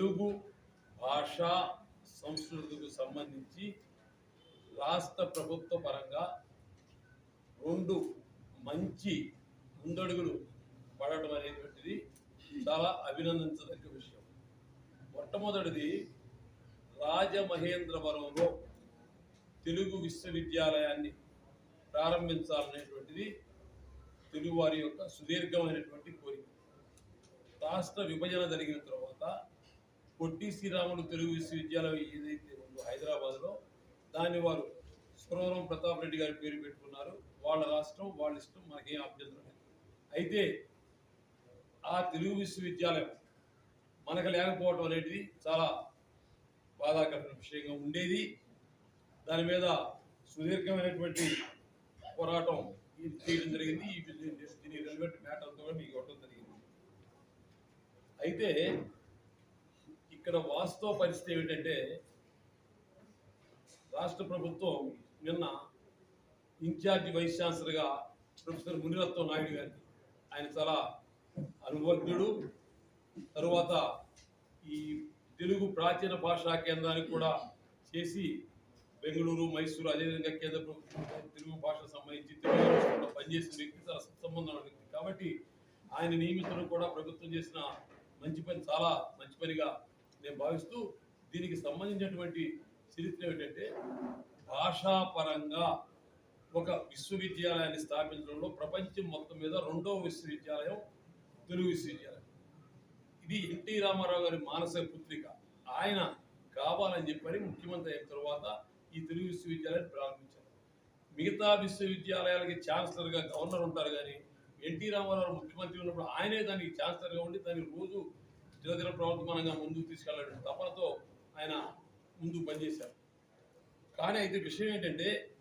తెలుగు భాషా సంస్కృతికి సంబంధించి రాష్ట్ర ప్రభుత్వ పరంగా రెండు మంచి ముందడుగులు పడటం అనేటువంటిది చాలా అభినందించదగ్గ విషయం. మొట్టమొదటిది రాజమహేంద్రవరంలో తెలుగు విశ్వవిద్యాలయాన్ని ప్రారంభించాలనేటువంటిది తెలుగువారి యొక్క సుదీర్ఘమైనటువంటి కోరిక. రాష్ట్ర విభజన జరిగిన తర్వాత పొట్టి శ్రీరాములు తెలుగు విశ్వవిద్యాలయం ఏదైతే ఉందో హైదరాబాద్లో దాన్ని వారు సురవరం ప్రతాప్ రెడ్డి గారి పేరు పెట్టుకున్నారు. వాళ్ళ రాష్ట్రం వాళ్ళ ఇష్టం మనకేం అభ్యంతరం లేదు అయితే ఆ తెలుగు విశ్వవిద్యాలయం మనకు లేకపోవడం అనేది చాలా బాధాకరమైన విషయంగా ఉండేది. దాని మీద సుదీర్ఘమైనటువంటి పోరాటం ఇది చేయడం జరిగింది. ఈ దీని రెలవెంట్ మ్యాటర్తో కూడా మీకు ఇవ్వడం జరిగింది. అయితే ఇక్కడ వాస్తవ పరిస్థితి ఏమిటంటే రాష్ట్ర ప్రభుత్వం నిన్న ఇన్ఛార్జి వైస్ ఛాన్సలర్గా ప్రొఫెసర్ మునిరత్వం నాయుడు గారిని ఆయన చాలా అనుభవజ్ఞుడు తరువాత ఈ తెలుగు ప్రాచీన భాషా కేంద్రానికి కూడా చేసి బెంగళూరు మైసూరు అదేవిధంగా కేంద్ర ప్రభుత్వం తెలుగు భాషకు సంబంధించి తెలుగు పనిచేసిన వ్యక్తి చాలా సంబంధం వ్యక్తి. కాబట్టి ఆయన నియమితులు కూడా ప్రభుత్వం చేసిన మంచి పని చాలా మంచి పనిగా నేను భావిస్తూ దీనికి సంబంధించినటువంటి చరిత్ర ఏమిటంటే భాషాపరంగా ఒక విశ్వవిద్యాలయాన్ని స్థాపించడంలో ప్రపంచం మొత్తం మీద రెండవ విశ్వవిద్యాలయం తెలుగు విశ్వవిద్యాలయం. ఇది ఎన్టీ రామారావు గారి మానసిక పుత్రిక. ఆయన కావాలని చెప్పని ముఖ్యమంత్రి అయిన తర్వాత ఈ తెలుగు విశ్వవిద్యాలయాన్ని ప్రారంభించారు. మిగతా విశ్వవిద్యాలయాలకి ఛాన్సలర్గా గవర్నర్ ఉంటారు కానీ ఎన్టీ రామారావు ముఖ్యమంత్రి ఉన్నప్పుడు ఆయనే దానికి ఛాన్సలర్గా ఉండి దాన్ని రోజు నిరంతర ప్రవర్తమానంగా ముందుకు తీసుకెళ్ళడం. తపనతో ఆయన ముందుకు పనిచేశారు. కానీ అయితే విషయం ఏంటంటే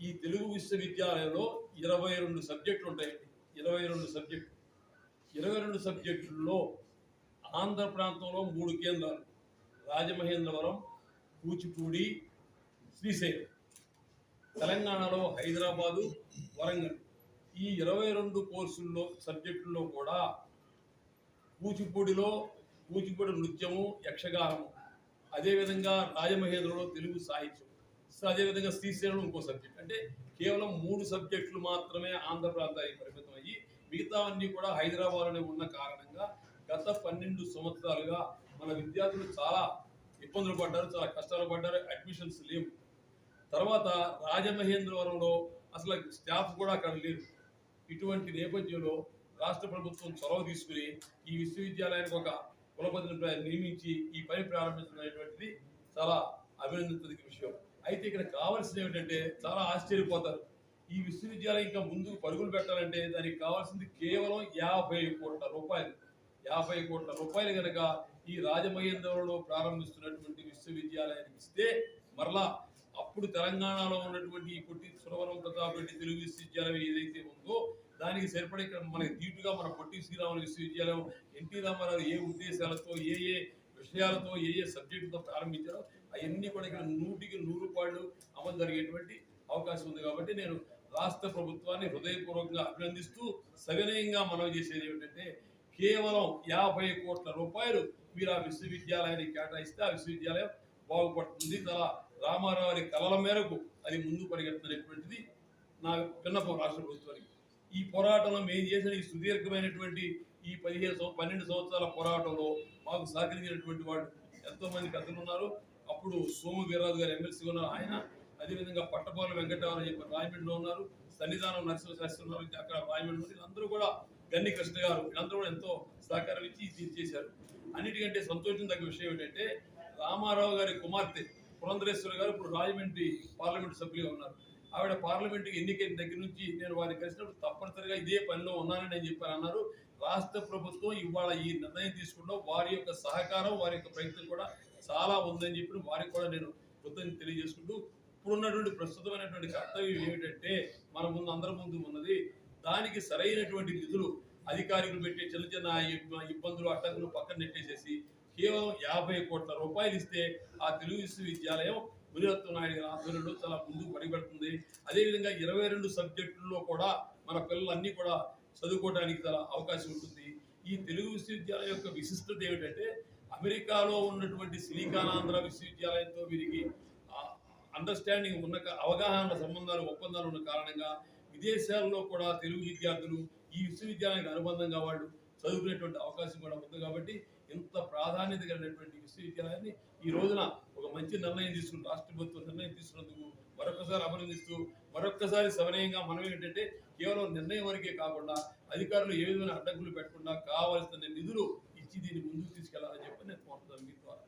ఈ తెలుగు విశ్వవిద్యాలయంలో ఇరవై రెండు సబ్జెక్టులు ఉంటాయి. ఇరవై రెండు సబ్జెక్టు. ఇరవై రెండు సబ్జెక్టుల్లో ఆంధ్ర ప్రాంతంలో మూడు కేంద్రాలు. రాజమహేంద్రవరం కూచిపూడి శ్రీశైలం. తెలంగాణలో హైదరాబాదు వరంగల్. ఈ ఇరవై రెండు కోర్సుల్లో సబ్జెక్టుల్లో కూడా కూచిపూడిలో కూచిపూడి నృత్యము యక్షగానము. అదేవిధంగా రాజమహేంద్రలో తెలుగు సాహిత్యం. అదేవిధంగా శ్రీశైలంలో ఇంకో సబ్జెక్ట్. అంటే కేవలం మూడు సబ్జెక్టులు మాత్రమే ఆంధ్ర ప్రాంతానికి పరిమితం అయ్యి మిగతావన్నీ కూడా హైదరాబాద్లోనే ఉన్న కారణంగా గత పన్నెండు సంవత్సరాలుగా మన విద్యార్థులు చాలా ఇబ్బందులు పడ్డారు చాలా కష్టాలు పడ్డారు అడ్మిషన్స్ లేవు. తర్వాత రాజమహేంద్రవరంలో అసలు స్టాఫ్ కూడా అక్కడ లేరు. ఇటువంటి నేపథ్యంలో రాష్ట్ర ప్రభుత్వం చొరవ తీసుకుని ఈ విశ్వవిద్యాలయానికి ఒక కులపతిని నియమించి ఈ పని ప్రారంభించడం చాలా అభినందించదగిన విషయం. అయితే ఇక్కడ కావాల్సింది ఏమిటంటే చాలా ఆశ్చర్యపోతారు. ఈ విశ్వవిద్యాలయం ఇంకా ముందుకు పరుగులు పెట్టాలంటే దానికి కావాల్సింది కేవలం యాభై కోట్ల రూపాయలు. యాభై కోట్ల రూపాయలు కనుక ఈ రాజమహేంద్రంలో ప్రారంభిస్తున్నటువంటి విశ్వవిద్యాలయానికి ఇస్తే మరలా అప్పుడు తెలంగాణలో ఉన్నటువంటి ఈ పొట్టి సురవరం ప్రతాప్ రెడ్డి తెలుగు విశ్వవిద్యాలయం ఏదైతే ఉందో దానికి సరిపడే ఇక్కడ మనకి దీటుగా మన పొట్టి శ్రీరాములు విశ్వవిద్యాలయం ఎన్టీ రామారావు ఏ ఉద్దేశాలతో ఏ ఏ విషయాలతో ఏ ఏ సబ్జెక్టుతో ప్రారంభించారో అవన్నీ కూడా ఇక్కడ నూటికి నూరు పాళ్ళు అమలు జరిగేటువంటి అవకాశం ఉంది కాబట్టి నేను రాష్ట్ర ప్రభుత్వాన్ని హృదయపూర్వకంగా అభినందిస్తూ సవినయంగా మనవి చేసేది ఏమిటంటే కేవలం యాభై కోట్ల రూపాయలు మీరు ఆ విశ్వవిద్యాలయానికి కేటాయిస్తే ఆ విశ్వవిద్యాలయం బాగుపడుతుంది. తలా రామారావు కలల మేరకు అది ముందు పరిగెడుతున్నటువంటిది నా విన్నపం రాష్ట్ర ప్రభుత్వానికి. ఈ పోరాటంలో మేము చేసిన ఈ సుదీర్ఘమైనటువంటి ఈ పదిహేను పన్నెండు సంవత్సరాల పోరాటంలో మాకు సహకరించినటువంటి వాళ్ళు ఎంతో మంది ఉన్నారు. అప్పుడు సోము వీర్రాజు గారు ఎమ్మెల్సీగా ఉన్నారు. ఆయన అదేవిధంగా పట్టపాల వెంకటరావు అని చెప్పి రాయమండ్రిలో ఉన్నారు. సన్నిధానం నరసింహ శాస్త్రి ఉన్నారు. అక్కడ రాయమండ్రి ఉన్నారు. వీళ్ళందరూ కూడా గన్ని కృష్ణ గారు వీళ్ళందరూ కూడా ఎంతో సహకారం ఇచ్చి ఇది చేశారు. అన్నిటికంటే సంతోషం తగ్గ విషయం ఏంటంటే రామారావు గారి కుమార్తె పురంధరేశ్వరి గారు ఇప్పుడు రాజమండ్రి పార్లమెంట్ సభ్యులుగా ఉన్నారు. ఆవిడ పార్లమెంట్కి ఎన్నికైన దగ్గర నుంచి నేను వారిని కలిసినప్పుడు తప్పనిసరిగా ఇదే పనిలో ఉన్నానని నేను చెప్పాను. అన్నారు. రాష్ట్ర ప్రభుత్వం ఇవాళ ఈ నిర్ణయం తీసుకుంటాం వారి యొక్క సహకారం వారి యొక్క ప్రయత్నం కూడా చాలా ఉందని చెప్పి వారికి కూడా నేను కృతజ్ఞత తెలియజేసుకుంటూ ఇప్పుడున్నటువంటి ప్రస్తుతమైనటువంటి కర్తవ్యం ఏమిటంటే మన ముందు అందరి ముందు ఉన్నది. దానికి సరైనటువంటి నిధులు అధికారులు పెట్టే చిన్న చిన్న ఇబ్బందులు అడ్డంకులు పక్కన నెట్టేసేసి కేవలం యాభై కోట్ల రూపాయలు ఇస్తే ఆ తెలుగు విశ్వవిద్యాలయం మునిరత్న నాయుడు గారి ఆధ్వర్యంలో చాలా ముందుకు పడిపెడుతుంది. అదేవిధంగా ఇరవై రెండు సబ్జెక్టుల్లో కూడా మన పిల్లలన్నీ కూడా చదువుకోవడానికి చాలా అవకాశం ఉంటుంది. ఈ తెలుగు విశ్వవిద్యాలయం యొక్క విశిష్టత ఏమిటంటే అమెరికాలో ఉన్నటువంటి సిలికానాంధ్ర విశ్వవిద్యాలయంతో వీరికి అండర్స్టాండింగ్ ఉన్న అవగాహన సంబంధాలు ఒప్పందాలు ఉన్న కారణంగా విదేశాల్లో కూడా తెలుగు విద్యార్థులు ఈ విశ్వవిద్యాలయానికి అనుబంధంగా వాళ్ళు చదువుకునేటువంటి అవకాశం కూడా ఉంది కాబట్టి ఇంత ప్రాధాన్యత కలిగినటువంటి విశ్వవిద్యాలయాన్ని ఈ రోజున ఒక మంచి నిర్ణయం తీసుకుని రాష్ట్ర ప్రభుత్వం నిర్ణయం తీసుకున్నందుకు మరొకసారి అభినందిస్తూ మరొక్కసారి సవనీయంగా మనం ఏంటంటే కేవలం నిర్ణయం వరకే కాకుండా అధికారులు ఏ విధమైన అడ్డంకులు పెట్టకుండా కావాల్సిన నిధులు ఇచ్చి దీన్ని ముందుకు తీసుకెళ్ళాలని చెప్పి నేను కోరుతున్నాను. మీ ద్వారా.